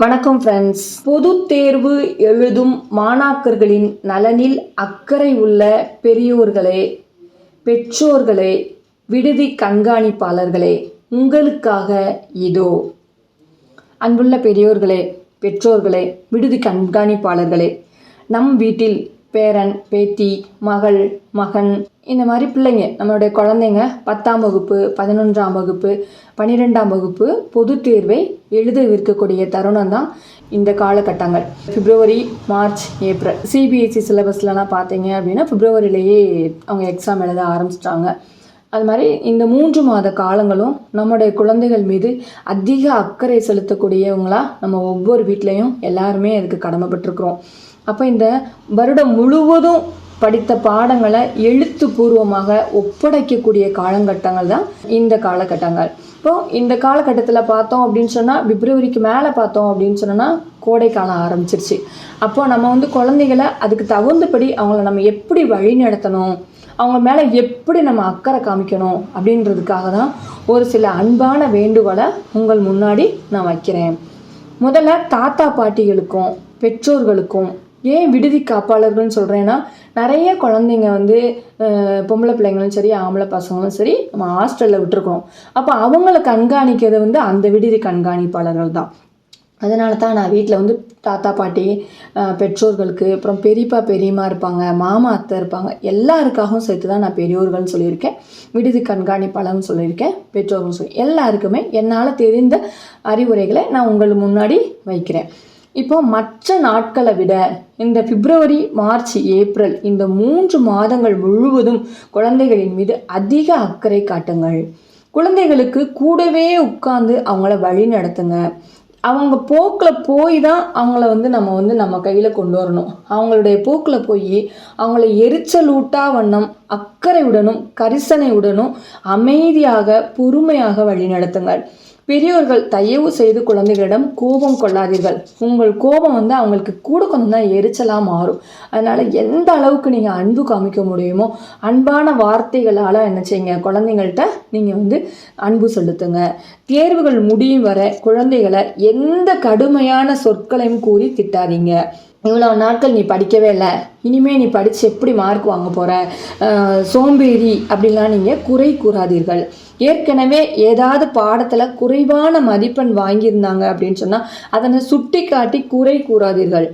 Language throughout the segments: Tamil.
வணக்கம் ஃப்ரெண்ட்ஸ் பொது தேர்வு எழுதும் மாணாக்கர்களின் நலனில் அக்கறை உள்ள பெரியோர்களே பெற்றோர்களே விடுதி கண்காணிப்பாளர்களே உங்களுக்காக இதோ. அன்புள்ள பெரியோர்களே பெற்றோர்களே விடுதி கண்காணிப்பாளர்களே நம் வீட்டில் பேரன் பேத்தி மகள் மகன் இந்த மாதிரி பிள்ளைங்க. நம்மளுடைய குழந்தைங்க பத்தாம் வகுப்பு பதினொன்றாம் வகுப்பு பன்னிரெண்டாம் வகுப்பு பொது தேர்வை எழுதவிருக்கக்கூடிய தருணம் தான் இந்த காலகட்டங்கள். February March April. சிபிஎஸ்சி சிலபஸ்லலாம் பார்த்தீங்க அப்படின்னா பிப்ரவரியிலேயே அவங்க எக்ஸாம் எழுத ஆரம்பிச்சிட்டாங்க. அது மாதிரி இந்த மூன்று மாத காலங்களும் நம்முடைய குழந்தைகள் மீது அதிக அக்கறை செலுத்தக்கூடியவங்களா நம்ம ஒவ்வொரு வீட்லேயும் எல்லாருமே அதுக்கு கடமைப்பட்டிருக்கிறோம். அப்போ இந்த வருடம் முழுவதும் படித்த பாடங்களை எழுத்துப்பூர்வமாக ஒப்படைக்கக்கூடிய காலகட்டங்கள் தான் இந்த காலகட்டங்கள். இப்போ இந்த காலகட்டத்தில் பார்த்தோம் அப்படின்னு சொன்னால் பிப்ரவரிக்கு மேலே பார்த்தோம் அப்படின்னு சொன்னோன்னா கோடை காலம் ஆரம்பிச்சிருச்சு. அப்போ நம்ம வந்து குழந்தைகளை அதுக்கு தகுந்தபடி அவங்கள நம்ம எப்படி வழி நடத்தணும் அவங்க மேலே எப்படி நம்ம அக்கறை காமிக்கணும் அப்படின்றதுக்காக தான் ஒரு சில அன்பான வேண்டுகோளை உங்கள் முன்னாடி நான் வைக்கிறேன். முதல்ல தாத்தா பாட்டிகளுக்கும் பெற்றோர்களுக்கும் ஏன் விடுதி காப்பாளர்கள்னு சொல்கிறேன்னா நிறைய குழந்தைங்க வந்து பொம்பளை பிள்ளைங்களும் சரி ஆம்பளை பசங்களும் சரி நம்ம ஹாஸ்டலில் விட்டுருக்கோம். அப்போ அவங்கள கண்காணிக்கிறது வந்து அந்த விடுதி கண்காணிப்பாளர்கள் தான். அதனால தான் நான் வீட்டில் வந்து தாத்தா பாட்டி பெற்றோர்களுக்கு அப்புறம் பெரியப்பா பெரியம்மா இருப்பாங்க மாமா அத்தை இருப்பாங்க எல்லாருக்காகவும் சேர்த்து தான் நான் பெரியோர்கள்னு சொல்லியிருக்கேன். விடுதி கண்காணிப்பாளர்னு சொல்லியிருக்கேன் பெற்றோர்கள் சொல்லி எல்லாருக்குமே என்னால் தெரிந்த அறிவுரைகளை நான் உங்கள் முன்னாடி வைக்கிறேன். இப்போ மற்ற நாட்களை விட இந்த பிப்ரவரி மார்ச் ஏப்ரல் இந்த மூன்று மாதங்கள் முழுவதும் குழந்தைகளின் மீது அதிக அக்கறை காட்டுங்கள். குழந்தைகளுக்கு கூடவே உட்காந்து அவங்கள வழி நடத்துங்க. அவங்க போக்கில் போய் தான் அவங்கள வந்து நம்ம வந்து நம்ம கையில் கொண்டு வரணும். அவங்களுடைய போக்கில் போய் அவங்கள எரிச்சலூட்டா வண்ணம் அக்கறையுடனும் கரிசனையுடனும் அமைதியாக பொறுமையாக வழி நடத்துங்கள். பெரியோர்கள் தயவு செய்து குழந்தைகளிடம் கோபம் கொள்ளாதீர்கள். உங்கள் கோபம் வந்து அவங்களுக்கு கூட கொஞ்சம் தான் எரிச்சலாக மாறும். அதனால் எந்த அளவுக்கு நீங்கள் அன்பு காமிக்க முடியுமோ அன்பான வார்த்தைகளால் என்ன செய்யுங்க? குழந்தைங்கள்ட்ட நீங்கள் வந்து அன்பு செலுத்துங்க. தேர்வுகள் முடியும் வரை குழந்தைகளை எந்த கடுமையான சொற்களையும் கூறி திட்டாதீங்க. இவ்வளோ நாட்கள் நீ படிக்கவே இல்லை. இனிமே நீ படித்து எப்படி மார்க் வாங்க போகிற சோம்பேறி அப்படிலாம் நீங்கள் குறை கூறாதீர்கள். ஏற்கனவே ஏதாவது பாடத்தில் குறைவான மதிப்பெண் வாங்கியிருந்தாங்க அப்படின்னு சொன்னால் அதனை சுட்டி காட்டி குறை கூறாதீர்கள்.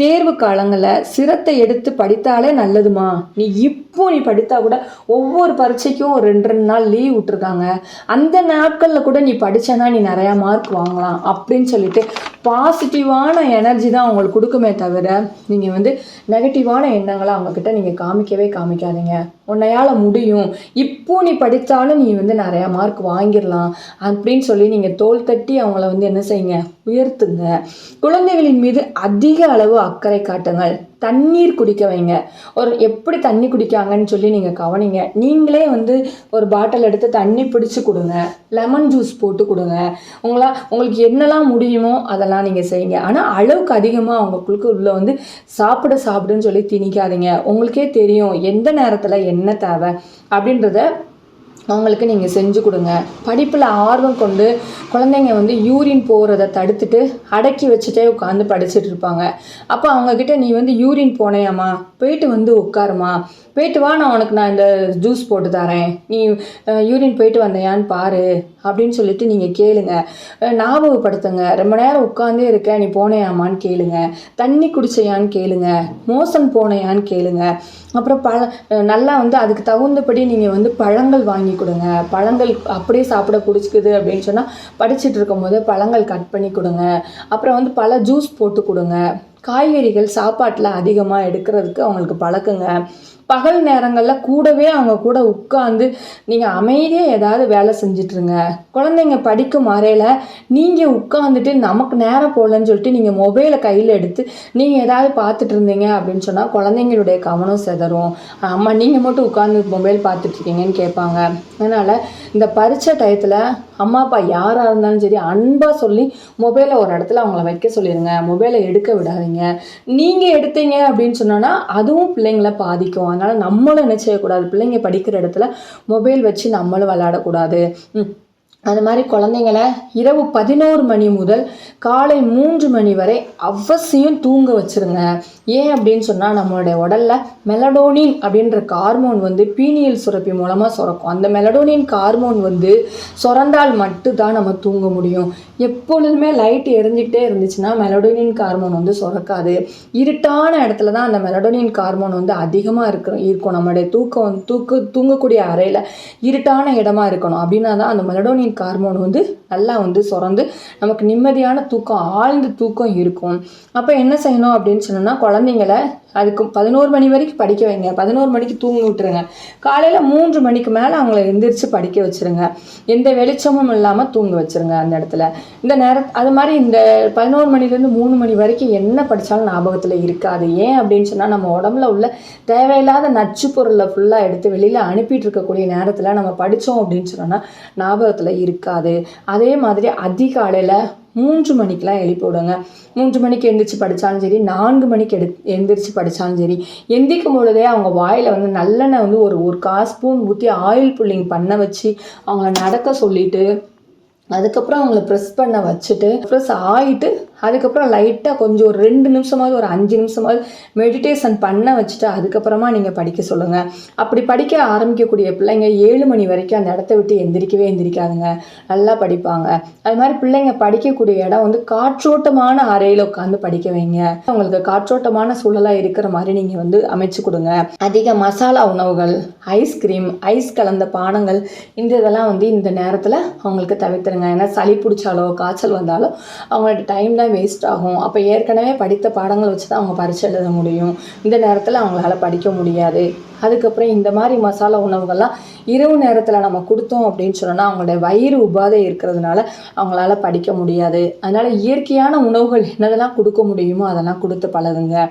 தேர்வு காலங்களில் சிரத்தை எடுத்து படித்தாலே நல்லதுமா? நீ இப்போ நீ படித்தா கூட ஒவ்வொரு பரீட்சைக்கும் ஒரு ரெண்டு ரெண்டு நாள் லீவ் விட்டுருக்காங்க. அந்த நாட்களில் கூட நீ படிச்சேன்னா நீ நிறையா மார்க் வாங்கலாம் அப்படின்னு சொல்லிட்டு பாசிட்டிவான எனர்ஜி தான் அவங்களுக்கு கொடுக்குமே தவிர நீங்கள் வந்து நெகட்டிவான எண்ணங்களை அவங்கக்கிட்ட நீங்கள் காமிக்கவே காமிக்காதீங்க. உன்னையால் முடியும். இப்போ நீ படித்தாலும் நீ வந்து நிறையா மார்க் வாங்கிடலாம் அப்படின்னு சொல்லி நீங்கள் தோல் தட்டி அவங்கள வந்து என்ன செய்யுங்க? உயர்த்துங்க. குழந்தைகளின் மீது அதிக அளவு அக்கறை காட்டுங்கள். தண்ணீர் குடிக்க வைங்க. ஒரு எப்படி தண்ணி குடிக்காங்கன்னு சொல்லி நீங்கள் கவனிங்க. நீங்களே வந்து ஒரு பாட்டில் எடுத்து தண்ணி பிடிச்சி கொடுங்க. லெமன் ஜூஸ் போட்டு கொடுங்க. உங்களா உங்களுக்கு என்னெல்லாம் முடியுமோ அதெல்லாம் நீங்கள் செய்யுங்க. ஆனால் அளவுக்கு அதிகமாக அவங்களுக்குள்ள உள்ளே வந்து சாப்பிட சாப்பிடுன்னு சொல்லி திணிக்காதீங்க. உங்களுக்கே தெரியும் எந்த நேரத்தில் என்ன தேவை அப்படின்றத அவங்களுக்கு நீங்கள் செஞ்சு கொடுங்க. படிப்பில் ஆர்வம் கொண்டு குழந்தைங்க வந்து யூரின் போகிறத தடுத்துட்டு அடக்கி வச்சுட்டே உட்காந்து படிச்சுட்டு இருப்பாங்க. அப்போ அவங்கக்கிட்ட நீ வந்து யூரின் போனேயாம்மா போயிட்டு வந்து உட்காருமா. போயிட்டு வா நான் உனக்கு நான் இந்த ஜூஸ் போட்டு தரேன். நீ யூரின் போயிட்டு வந்தையான்னு பாரு. அப்படின்னு சொல்லிட்டு நீங்கள் கேளுங்க. ஞாபகப்படுத்துங்க. ரொம்ப நேரம் உட்காந்தே இருக்க நீ போனையாமான்னு கேளுங்க. தண்ணி குடிச்சையான்னு கேளுங்க. மோசம் போனையான்னு கேளுங்க. அப்புறம் பழ நல்லா வந்து அதுக்கு தகுந்தபடி நீங்கள் வந்து பழங்கள் வாங்கி கொடுங்க. பழங்கள் அப்படியே சாப்பிட பிடிச்சிக்குது அப்படின்னு சொன்னால் படிச்சுட்டு இருக்கும்போது பழங்கள் கட் பண்ணி கொடுங்க. அப்புறம் வந்து பல ஜூஸ் போட்டு கொடுங்க. காய்கறிகள் சாப்பாட்டில் அதிகமாக எடுக்கிறதுக்கு அவங்களுக்கு பழக்குங்க. பகல் நேரங்களில் கூடவே அவங்க கூட உட்காந்து நீங்கள் அமைதியாக ஏதாவது வேலை செஞ்சிட்ருங்க. குழந்தைங்க படிக்கும் அறையில் நீங்கள் உட்காந்துட்டு நமக்கு நேரம் போகலன்னு சொல்லிட்டு நீங்கள் மொபைலை கையில் எடுத்து நீங்கள் ஏதாவது பார்த்துட்டு இருந்தீங்க அப்படின்னு சொன்னால் குழந்தைங்களுடைய கவனம் செதறும். அம்மா நீங்கள் மட்டும் உட்காந்து மொபைல் பார்த்துட்ருக்கீங்கன்னு கேட்பாங்க. அதனால் இந்த பரீட்சை டயத்தில் அம்மா அப்பா யாராக இருந்தாலும் சரி அன்பாக சொல்லி மொபைலை ஒரு இடத்துல அவங்கள வைக்க சொல்லிடுங்க மொபைலை எடுக்க விடாதீங்க. நீங்கள் எடுத்தீங்க அப்படின்னு சொன்னோன்னா அதுவும் பிள்ளைங்கள பாதிக்கும். அதனால் நம்மளும் என்ன செய்யக்கூடாது? பிள்ளைங்க படிக்கிற இடத்துல மொபைல் வச்சு நம்மளும் விளையாடக்கூடாது. ம். அது மாதிரி குழந்தைங்கள இரவு பதினோரு மணி முதல் காலை மூன்று மணி வரை அவசியம் தூங்க வச்சுருங்க. ஏன் அப்படின்னு சொன்னால் நம்மளுடைய உடலில் மெலடோனின் அப்படின்ற ஹார்மோன் வந்து பீனியல் சுரப்பி மூலமாக சுரக்கும். அந்த மெலடோனின் ஹார்மோன் வந்து சுரந்தால் மட்டும்தான் நம்ம தூங்க முடியும். எப்பொழுதுமே லைட் எரிஞ்சிக்கிட்டே இருந்துச்சுன்னா மெலடோனின் ஹார்மோன் வந்து சுரக்காது. இருட்டான இடத்துல தான் அந்த மெலடோனின் ஹார்மோன் வந்து அதிகமாக இருக்கிற இருக்கும். நம்மளுடைய தூக்கம் வந்து தூக்கு தூங்கக்கூடிய அறையில் இருட்டான இடமா இருக்கணும். அப்படின்னா தான் அந்த மெலடோனின் ஹார்மோன் வந்து நல்லா வந்து சுரந்து நமக்கு நிம்மதியான தூக்கம் ஆழ்ந்த தூக்கம் இருக்கும். அப்போ என்ன செய்யணும் அப்படின்னு சொன்னோம்னா குழந்தைங்கள அதுக்கு பதினோரு மணி வரைக்கும் படிக்க வைங்க. பதினோரு மணிக்கு தூங்க விட்டுருங்க. காலையில் மூன்று மணிக்கு மேலே அவங்கள எந்திரிச்சு படிக்க வச்சிருங்க. எந்த வெளிச்சமும் இல்லாமல் தூங்க வச்சிருங்க அந்த இடத்துல. இந்த நேர அது மாதிரி இந்த பதினோரு மணிலேருந்து மூணு மணி வரைக்கும் என்ன படித்தாலும் ஞாபகத்தில் இருக்காது. ஏன் அப்படின்னு சொன்னால் நம்ம உடம்புல உள்ள தேவையில்லாத நச்சு பொருளை ஃபுல்லாக எடுத்து வெளியில் அனுப்பிட்டு இருக்கக்கூடிய நேரத்தில் நம்ம படித்தோம் அப்படின்னு சொன்னோன்னா ஞாபகத்தில் இருக்காது. அது அதே மாதிரி அதிகாலையில் மூன்று மணிக்கெலாம் எழுப்பி விடுங்க. மூன்று மணிக்கு எழுந்திரிச்சு படித்தாலும் சரி நான்கு மணிக்கு எடு எழுந்திரிச்சு படித்தாலும் சரி எந்திரிக்கும் பொழுதே அவங்க வாயில் வந்து நல்லெண்ணெய் வந்து ஒரு ஒரு கால் ஸ்பூன் ஊற்றி ஆயில் புல்லிங் பண்ண வச்சு அவங்கள நடக்க சொல்லிட்டு அதுக்கப்புறம் அவங்கள ப்ரெஸ் பண்ண வச்சுட்டு ப்ரெஸ் ஆகிட்டு அதுக்கப்புறம் லைட்டாக கொஞ்சம் ஒரு ரெண்டு நிமிஷமாவது ஒரு அஞ்சு நிமிஷமாவது மெடிடேஷன் பண்ண வச்சுட்டு அதுக்கப்புறமா நீங்கள் படிக்க சொல்லுங்கள் அப்படி படிக்க ஆரம்பிக்கக்கூடிய பிள்ளைங்க ஏழு மணி வரைக்கும் அந்த இடத்த விட்டு எந்திரிக்கவே எந்திரிக்காதுங்க. நல்லா படிப்பாங்க. அது மாதிரி பிள்ளைங்க படிக்கக்கூடிய இடம் வந்து காற்றோட்டமான அறையில் உட்காந்து படிக்க வைங்க. அவங்களுக்கு காற்றோட்டமான சூழலாக இருக்கிற மாதிரி நீங்கள் வந்து அமைச்சு கொடுங்க. அதிக மசாலா உணவுகள் ஐஸ்கிரீம் ஐஸ் கலந்த பானங்கள் இந்த இதெல்லாம் வந்து இந்த நேரத்தில் அவங்களுக்கு தவிர்த்துருங்க. ஏன்னா சளி பிடிச்சாலோ காய்ச்சல் வந்தாலோ அவங்களோட டைம் தான் வேஸ்ட் ஆகும். அப்போ ஏற்கனவே படித்த பாடங்கள் வச்சு தான் அவங்க பரீட்சை எழுத முடியும். இந்த நேரத்தில் அவங்களால படிக்க முடியாது. அதுக்கப்புறம் இந்த மாதிரி மசாலா உணவுகள்லாம் இரவு நேரத்தில் நம்ம கொடுத்தோம் அப்படின்னு சொன்னோன்னா அவங்களுடைய வயிறு உபாதை இருக்கிறதுனால அவங்களால படிக்க முடியாது. அதனால் இயற்கையான உணவுகள் என்னதெல்லாம் கொடுக்க முடியுமோ அதெல்லாம் கொடுத்து பழகுங்க.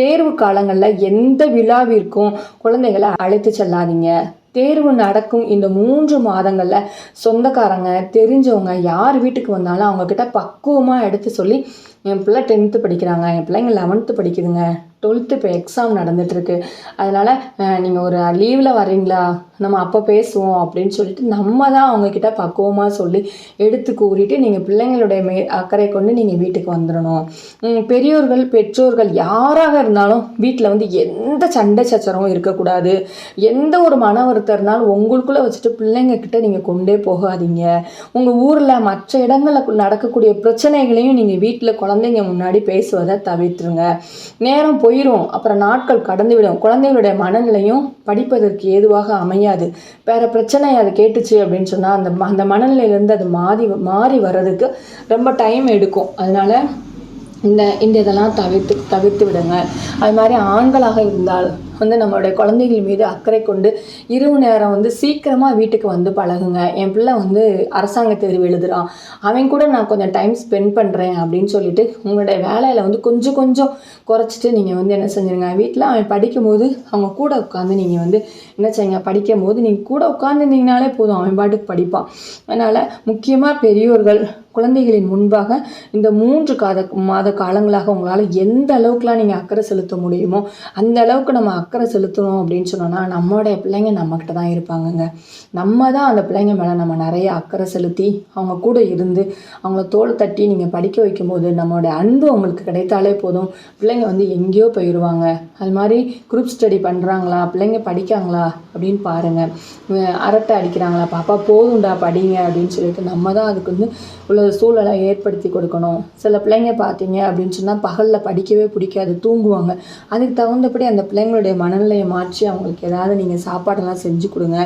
தேர்வு காலங்களில் எந்த விழாவிற்கும் குழந்தைகளை அழைத்து செல்லாதீங்க. தேர்வு நடக்கும் இந்த மூன்று மாதங்களில் சொந்தக்காரங்க தெரிஞ்சவங்க யார் வீட்டுக்கு வந்தாலும் அவங்கக்கிட்ட பக்குவமாக எடுத்து சொல்லி என் பிள்ளை டென்த்து படிக்கிறாங்க என் பிள்ளைங்க லெவன்த்து படிக்குதுங்க. டுவெல்த்து இப்போ எக்ஸாம் நடந்துகிட்ருக்கு அதனால் நீங்கள் ஒரு லீவில் வர்றீங்களா? நம்ம அப்போ பேசுவோம் அப்படின்னு சொல்லிட்டு நம்ம தான் அவங்கக்கிட்ட பக்குவமாக சொல்லி எடுத்து கூறிட்டு நீங்கள் பிள்ளைங்களுடைய மே அக்கறை கொண்டு நீங்கள் வீட்டுக்கு வந்துடணும் பெரியோர்கள் பெற்றோர்கள் யாராக இருந்தாலும் வீட்டில் வந்து எந்த சண்டை சச்சரவும் இருக்கக்கூடாது. எந்த ஒரு மன வருத்தம் இருந்தாலும் உங்களுக்குள்ளே வச்சுட்டு பிள்ளைங்கக்கிட்ட நீங்கள் கொண்டே போகாதீங்க. உங்கள் ஊரில் மற்ற இடங்களில் நடக்கக்கூடிய பிரச்சனைகளையும் நீங்கள் வீட்டில் குழந்தைங்க முன்னாடி பேசுவதை தவிர்த்துருங்க. நேரம் போயிடும் அப்புறம் நாட்கள் கடந்து விடும் குழந்தைகளுடைய மனநிலையும் படிப்பதற்கு ஏதுவாக அமையாது. வேற பிரச்சனை அதை கேட்டுச்சு அப்படின்னு சொன்னால் அந்த ம- அந்த மனநிலையிலேருந்து அது மாறி மாறி வர்றதுக்கு ரொம்ப டைம் எடுக்கும். அதனால இந்த இந்த இதெல்லாம் தவிர்த்து தவிர்த்து விடுங்க. அது மாதிரி ஆண்களாக இருந்தால் வந்து நம்மளுடைய குழந்தைகள் மீது அக்கறை கொண்டு இரவு நேரம் வந்து சீக்கிரமாக வீட்டுக்கு வந்து பழகுங்க. என் பிள்ளை வந்து அரசாங்க தேர்வு எழுதுகிறான் அவன் கூட நான் கொஞ்சம் டைம் ஸ்பெண்ட் பண்ணுறேன் அப்படின்னு சொல்லிட்டு உங்களுடைய வேலையில் வந்து கொஞ்சம் கொஞ்சம் குறைச்சிட்டு நீங்கள் வந்து என்ன செஞ்சுருங்க? வீட்டில் அவன் படிக்கும்போது அவங்க கூட உட்காந்து நீங்கள் வந்து என்ன செய்யுங்க? படிக்கும் போது நீங்கள் கூட உட்காந்துருந்தீங்கனாலே போதும். அவன் பாட்டுக்கு படிப்பான். அதனால் முக்கியமாக பெரியோர்கள் குழந்தைகளின் முன்பாக இந்த மூன்று காத மாத காலங்களாக உங்களால் எந்த அளவுக்குலாம் நீங்கள் அக்கறை செலுத்த முடியுமோ அந்த அளவுக்கு நம்ம அக்கறை செலுத்தணும் அப்படின்னு சொன்னோன்னா நம்மளுடைய பிள்ளைங்க நம்மக்கிட்ட தான் இருப்பாங்கங்க. நம்ம தான் அந்த பிள்ளைங்க மேலே நம்ம நிறைய அக்கறை செலுத்தி அவங்க கூட இருந்து அவங்கள தோலை தட்டி நீங்கள் படிக்க வைக்கும்போது நம்மளோட அன்பு அவங்களுக்கு கிடைத்தாலே போதும். பிள்ளைங்க வந்து எங்கேயோ போயிடுவாங்க அது மாதிரி குரூப் ஸ்டடி பண்ணுறாங்களா பிள்ளைங்க படிக்காங்களா? அப்படின்னு பாருங்கள் அரட்டை அடிக்கிறாங்களா? பாப்பா போதும்டா படிங்க அப்படின்னு சொல்லிட்டு நம்ம தான் அதுக்கு வந்து உள்ள சூழலை ஏற்படுத்தி கொடுக்கணும். சில பிள்ளைங்க பார்த்தீங்க அப்படின்னு சொன்னால் பகலில் படிக்கவே பிடிக்காது தூங்குவாங்க. அதுக்கு தகுந்தபடி அந்த பிள்ளைங்களுடைய மனநிலையை மாற்றி அவங்களுக்கு ஏதாவது நீங்கள் சாப்பாடெல்லாம் செஞ்சு கொடுங்க.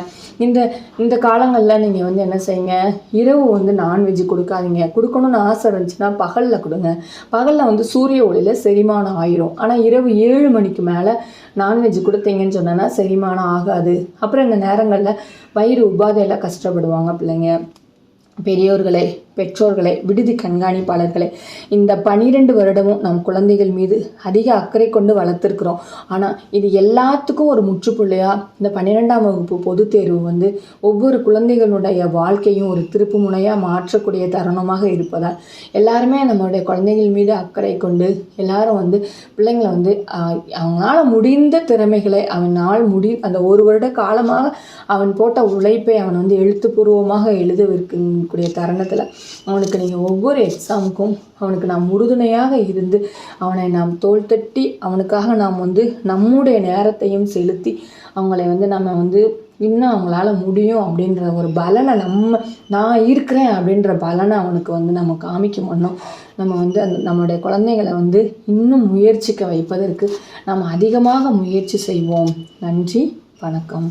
இந்த இந்த காலங்களில் நீங்கள் வந்து என்ன செய்யுங்க? இரவு வந்து நான்வெஜ் கொடுக்காதீங்க. கொடுக்கணும்னு ஆசை இருந்துச்சுன்னா பகலில் கொடுங்க. பகலில் வந்து சூரிய ஒளியில் செரிமானம் ஆயிரும். ஆனால் இரவு ஏழு மணிக்கு மேலே நான்வெஜ் கொடுத்தீங்கன்னு சொன்னோன்னா செரிமானம் ஆகாது. அப்புறம் இந்த நேரங்களில் வயிறு உபாதையில் கஷ்டப்படுவாங்க பிள்ளைங்க. பெரியோர்களே பெற்றோர்களை விடுதி கண்காணிப்பாளர்களை இந்த பனிரெண்டு வருடமும் நம் குழந்தைகள் மீது அதிக அக்கறை கொண்டு வளர்த்துருக்குறோம். ஆனால் இது எல்லாத்துக்கும் ஒரு முற்றுப்புள்ளியாக இந்த பன்னிரெண்டாம் வகுப்பு பொதுத் தேர்வு வந்து ஒவ்வொரு குழந்தைகளுடைய வாழ்க்கையும் ஒரு திருப்பு முனையாக மாற்றக்கூடிய தருணமாக இருப்பதால் எல்லாருமே நம்மளுடைய குழந்தைகள் மீது அக்கறை கொண்டு எல்லாரும் வந்து பிள்ளைங்களை வந்து அவனால் முடிந்த திறமைகளை அவனால் முடி அந்த ஒரு வருட காலமாக அவன் போட்ட உழைப்பை அவன் வந்து எழுத்துப்பூர்வமாக எழுத இருக்கக்கூடிய தருணத்தில் அவனுக்கு நீங்கள் ஒவ்வொரு எக்ஸாமுக்கும் அவனுக்கு நாம் உறுதுணையாக இருந்து அவனை நாம் தோல் தட்டி அவனுக்காக நாம் வந்து நம்முடைய நேரத்தையும் செலுத்தி அவங்களை வந்து நம்ம வந்து இன்னும் அவங்களால முடியும் அப்படின்ற ஒரு பலனை நம்ம நான் இருக்கிறேன் அப்படின்ற பலனை அவனுக்கு வந்து நம்ம காமிக்க வண்ணம் நம்ம வந்து அந்த நம்மளுடைய குழந்தைகளை வந்து இன்னும் முயற்சிக்க வைப்பதற்கு நாம் அதிகமாக முயற்சி செய்வோம். நன்றி வணக்கம்.